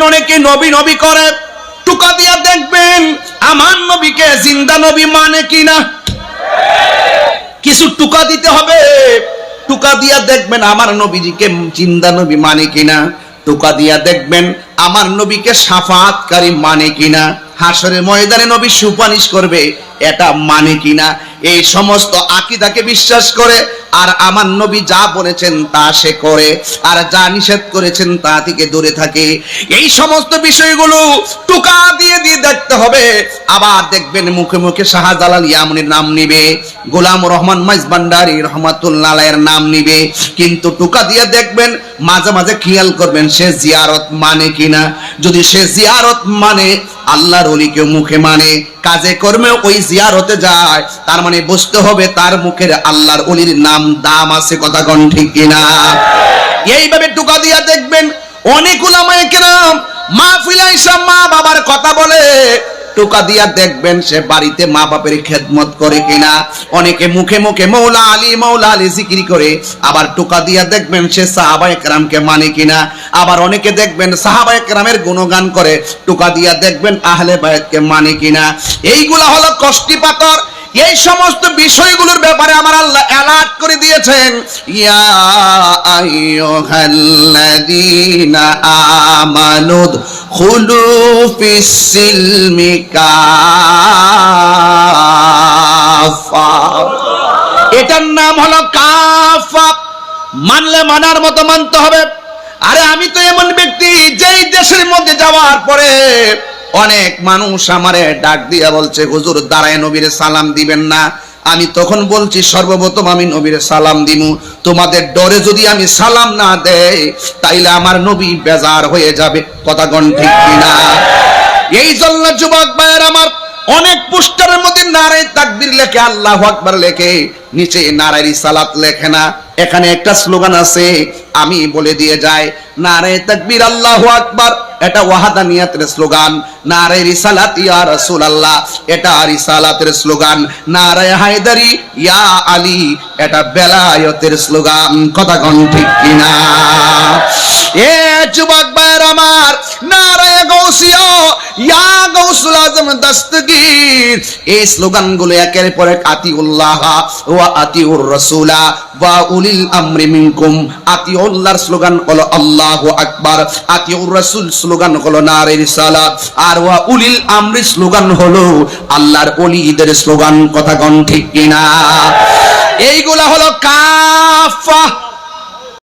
দেখবেন অনেকে নবী নবী করে। টুকা দিয়া দেখবেন, আমার নবীকে জিন্দা নবী মানে কিনা কিছু টুকা দিতে হবে। টুকা দিয়া দেখবেন, আমার নবীজিকে জিন্দা নবী মানে কিনা টুকা দিয়া দেখবেন, আমার নবীকে সাফাতকারী মানে কিনা হাসরের ময়দানে নবী সুপারিশ করবে, এটা মানে কিনা এই সমস্ত আকিদাকে বিশ্বাস করে, আর আমার নবী যা বলেছেন তা সে করে, আর যা নিষেধ করেছেন তা থেকে দূরে থাকে। এই সমস্ত বিষয়গুলো টুকা দিয়ে দিয়ে হবে। আবার দেখবেন মুখে মুখে শাহজালাল ইয়ামনের নাম নিবে, গোলাম রহমান মাইজ ভান্ডারি রহমাতুল্লাহ নাম নিবে। কিন্তু টুকা দিয়ে দেখবেন মাঝে মাঝে খেয়াল করবেন সে জিয়ারত মানে কিনা। যদি সে জিয়ারত মানে আল্লাহর অলিকে মুখে মানে। কাজে কর্মে ওই জিয়ারতে যায়, তার মানে বুঝতে হবে তার মুখের আল্লাহর অলির নাম দাম আছে কথা কন ঠিক কিনা। এইভাবে টুকা দিয়া দেখবেন অনেক উলামায়ে কেরাম মাহফিলে এসে মা বাবার কথা বলে। টোকা দিয়া দেখবেন সে বাড়িতে মা বাপের খেদমত করে কিনা। অনেকে মুখে মুখে মৌলা আলী মৌলা আলী জিকিরি করে। আবার টোকা দিয়া দেখবেন সে সাহাবা একরামকে মানে কিনা। আবার অনেকে দেখবেন সাহাবা একরামের গুণগান করে। টোকা দিয়া দেখবেন আহলে বায়াতকে মানে কিনা। এইগুলা হলো কষ্টি পাথর। এই সমস্ত বিষয়গুলোর ব্যাপারে আমার আল্লাহ অ্যালার্ট দিয়েছেন এটার নাম হলো কাফা মানলে মানার মতো মানতে হবে। আরে আমি তো এমন ব্যক্তি যেই দেশের মধ্যে যাওয়ার পরে অনেক মানুষ আমারে ডাক দিয়া বলছে, হুজুর, দাঁড়ায় নবীর সালাম দিবেন না। আমি তখন বলছি, সর্বপ্রথম আমি নবীর সালাম দিমু। তোমাদের ডরে যদি আমি সালাম না দেই, তাইলে আমার নবী বেজার হয়ে যাবে। কথা গণ ঠিক কিনা? এই জন্য যুবক ভাইয়ের আমার অনেক পোস্টারের মধ্যে নারায় তাকবীর লেখে, আল্লাহ আকবার লেখে, নিচে নারায় রিসালাত লেখে না। এখানে একটা স্লোগান আছে, আমি বলে দিয়ে যাই। নারায় তাকবীর, আল্লাহু আকবার। এটা ওয়াহাদানিয়াতের স্লোগান, নারে রিসালাত ইয়া রাসূলুল্লাহ। এটা রিসালাতের স্লোগান, নারে হায়দারি ইয়া আলী। এটা বেলায়েতের স্লোগান, কথা কোন ঠিক কিনা? এ যুবক গৌসুল আজম দস্তগীর এই স্লোগানগুলো একের পর এক, আতিউল্লাহ ওয়া আতিউর রাসূলা ওয়া উলিল আমরি মিনকুম। আতিউল্লাহর স্লোগান হলো আল্লাহু আকবার, আতিউর রাসূল স্লোগান হলো নারে রিসালাত আর ওয়া উলিল আমরি স্লোগান হলো আল্লাহর ওলিদের স্লোগান। কথা কোন ঠিক কিনা? এইগুলা হলো কাফা।